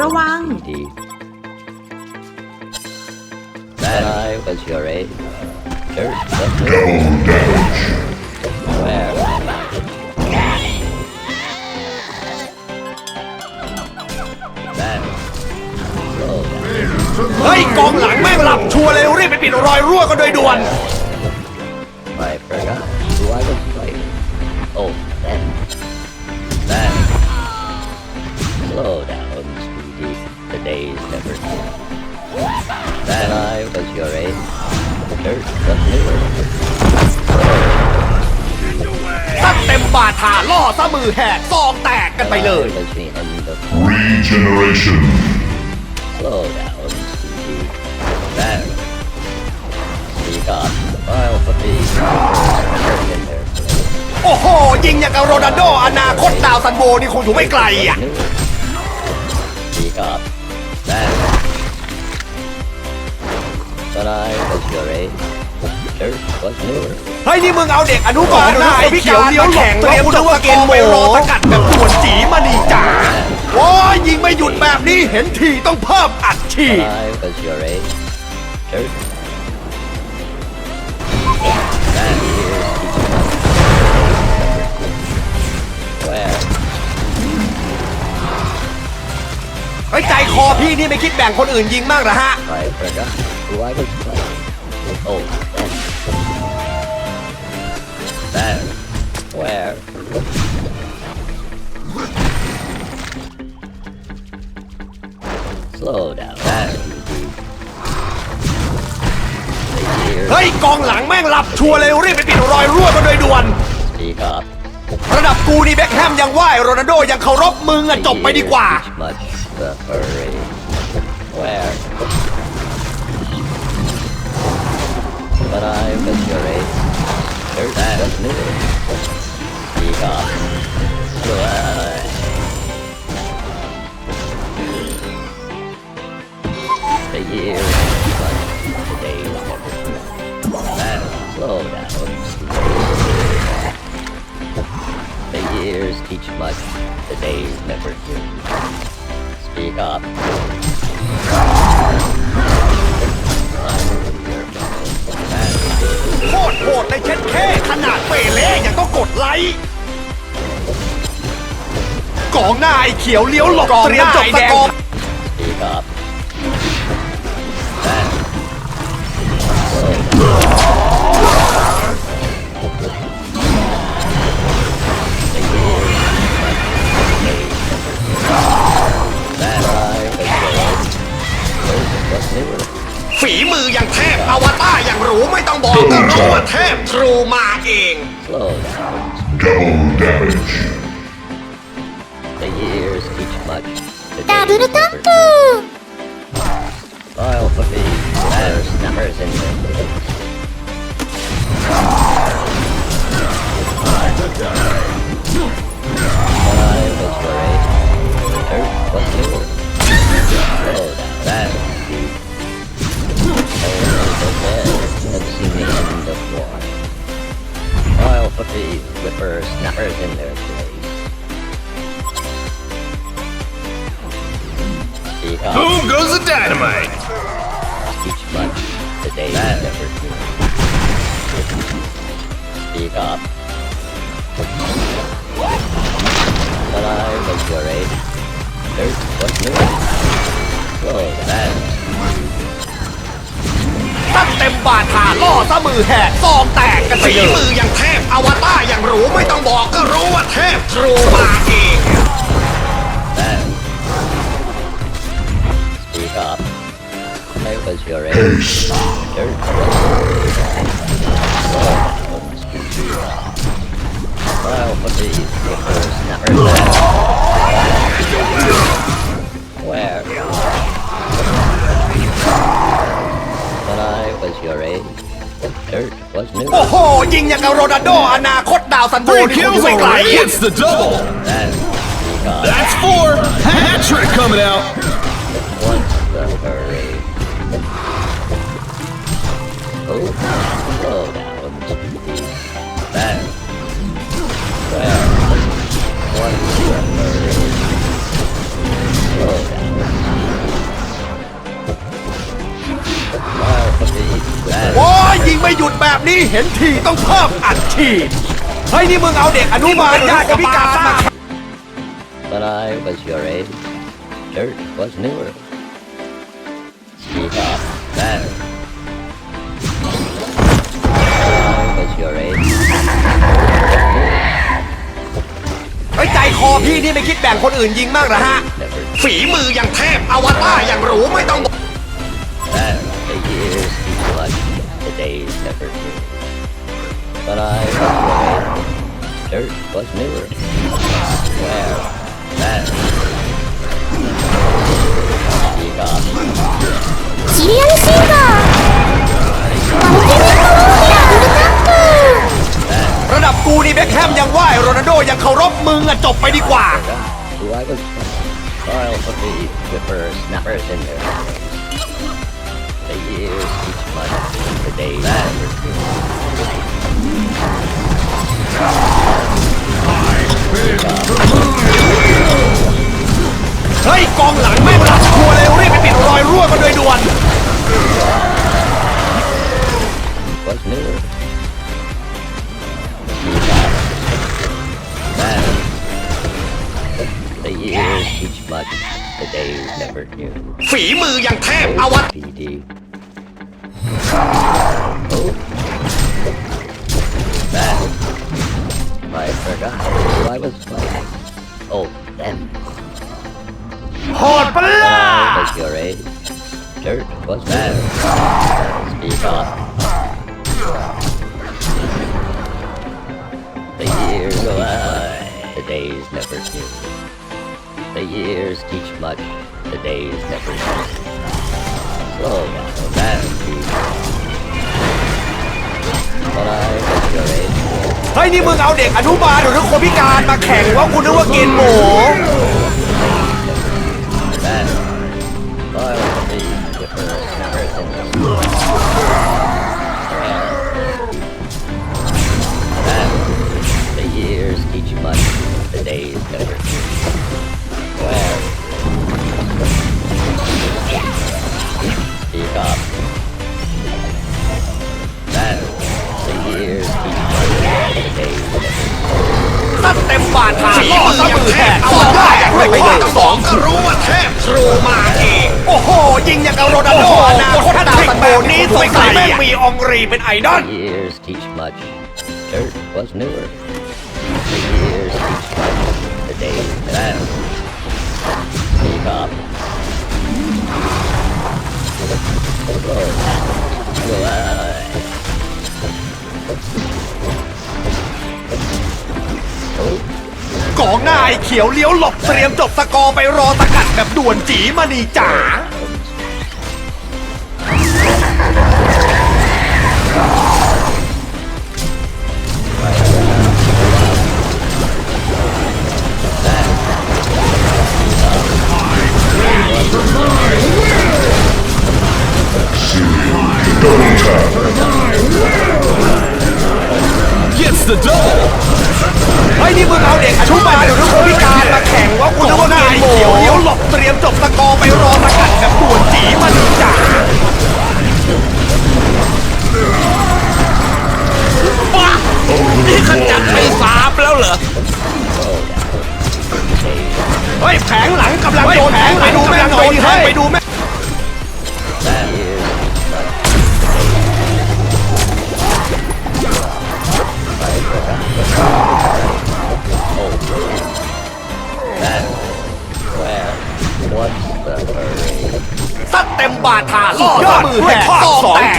ระวัง ดีแม่ไ was your age เฮ้ยกองหลังแม่งหลับชัวร์เลยรีบไปปิดรอยรั่วกันโดยด่วน That I was your age. Dirt, but newer. ซัดเต็มบาทาล่อซะมือแหกซองแตกกันไปเลย That was the end of Regeneration. Slow down, Speedy. That. Speak up. I'll put the Hurt in there. โอ้โห ยิงอย่างกับโรนัลโดอนาคตดาวซันโบนี่คงอยู่ไม่ไกลอะ Speak up. That. But I was your age. Dirt was newer. เฮ้ยนี่มึงเอาเด็กอนุบาลหน้าไอ้เขียวเลี้ยวแข่งเตรียมจะว่าเกณฑ์ไปรอสกัดแบบด่วนจีมาดีจ้าโอ้ยยิงไม่หยุดแบบนี้เห็นทีต้องเพิ่มอัดฉีด But I was your age. Dirt. That is Where? เฮ้ยใจคอพี่นี่ไม่คิดแบ่งคนอื่นยิงมากเหรอฮะ I forgot who I was fighting. Oh, that. That. Where? Slow down. That. Here, เฮ้ยกองหลังแม่งหลับชัวร์เลยรีบไปปิดรอยรั่วกันโดยด่วน speak up. ระดับกูนี่เบ็คแฮมยังไหวโรนัลโดยังเคารพมึงอะจบไปดีกว่า Much, much the hurry. Where? I was your age. There's that. Why? The years, but the. That slow down. The years teach much, the days never do. Speak up. โคตรโหดในเช็ดแค่ขนาดเปเล่ยังต้องกดไลค์กองหน้าไอ้เขียวเลี้ยวหลบเตรียมจบสกอร์ speak up. That บอกก็รู้ว่าเทพทรูมาเอง Slow down. Double damage. The whipper snappers in their place. Boom goes the dynamite! Each day never do. Speak up. But I was age. Dirt was new. มบาทาล่อซะมือแหกซองแตกกันไปเลยฝีมืออย่างเทพอวตารอย่างหรูไม่ต้องบอกก็รู้ว่าเทพทรูมาเอง Down. Speak up. I was your age. Haste. Dirt was Slow down. Speak up. I'll put these whippers snappers down. Where? I was your age. Dirt was new. โอ้โห ยิงอย่างกับโรนัลโดอนาคตดาวซันโบ Three นี่คงอ kills ยู่ไม่ไกล already! It's the double! That speak up. That's four! Hat trick coming out! What's the hurry? Oh, ไม่หยุดแบบนี้เห็นทีต้องเพิ่มอัดฉีดเฮ้ยนี่มึงเอาเด็กอนุบาลญาติพิการมา When I was your age, dirt was newer. Speak up, man. When I was your age, เฮ้ยใจคอพี่นี่ไม่คิดแบ่งคนอื่นยิงมากเหรอฮะ never ฝีมืออย่างเทพอวตารอย่างหรูไม่ต้องบอก man. The years keep much, the days never knew. But I was dirt was newer. Where? There. She got Serial Shiva! ระดับกูนี่แบ็คแฮมยังไหวโรนัลโดยังเคารพมึงอะจบไปดีกว่า Who I was Carl put me the first snappers in there. Days never do. เฮ้ยกองหลังแม่งรับชัวร์เลยรีบไปปิดรอยรั่วกันโดยด่วน was newer. Man, the years each month, the days never knew. ฝีมืออย่างเทพอวต PD. I forgot. I was fighting. oh, them! Hot blood! Uh, was your age. Dirt was bad. Speak up. The years go by, the days never do. The years teach much, the days never do. Slow down, man, But I was your age. เฮ้ยนี่มึงเอาเด็กอนุบาลหรือคนพิการมาแข่งว่ากูนึกว่าเกณฑ์หมู มบาทหาล่อซะมือแทกอวตารอย่างไม่ได้สองก็รู้ว่าเทพครูมาเองโอ้โห ยิงอย่างกับโรนัลโดอนาคตดาวสันโบนี้สวยใสแม่งมีองรีเป็นไอดอล years teach much. Dirt was newer. The years ขียวเลี้ยวหลบเตรียมจบสกอร์ไปรอสกัดแบบด่วนจีมานีจ๋า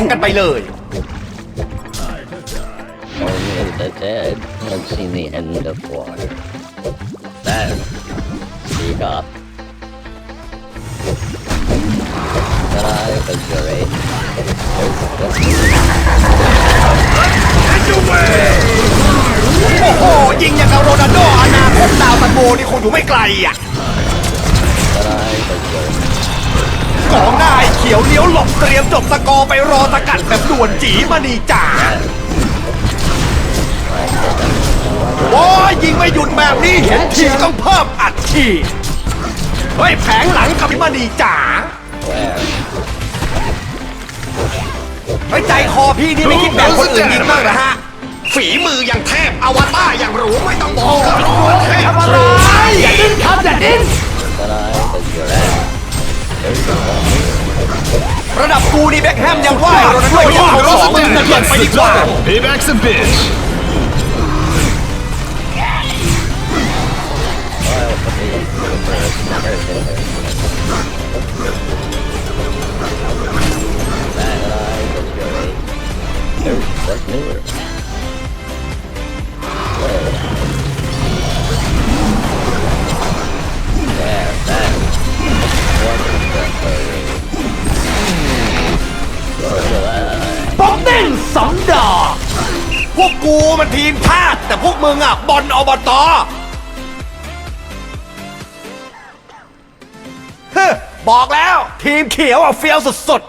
กันไปเลย Only the dead have seen the end of war. That speak up. When I was your age, there was โอ้โห ยิงอย่างกับโรนัลโดอนาคตดาวซันโบนี่คงอยู่ไม่ไกลอะ ขียวเลี้ยวหลบเตรียมจบสกอร์ไปรอสกัดแบบด่วนจีมานีจ๋าโอ้ยยิงไม่หยุดแบบนี้เห็นทีต้องเพิ่มอัดฉีดเฮ้ยแผงหลังกับมานีจ๋า where เฮ้ใจคอพี่นี่ไม่คิดแบบคนอื่นยิงบ้างนะฮะ ฝีมืออย่างเทพอวตารอย่างหรูไม่ต้องบอกก็รู้ว่าเทพทำอะไรอย่าดิ้นครับอย่าดิ้น ระดับกูนี่เบ็คแฮมยังไหวโรนัลโดยังเอาสองหลังไปดีกว่า Payback's a bitch. Well, สองดอก พวกกูมันทีมชาติแต่พวกมึงอะบอลอบตเฮ้อบอกแล้วทีมเขียวอะเฟี้ยวสุดๆ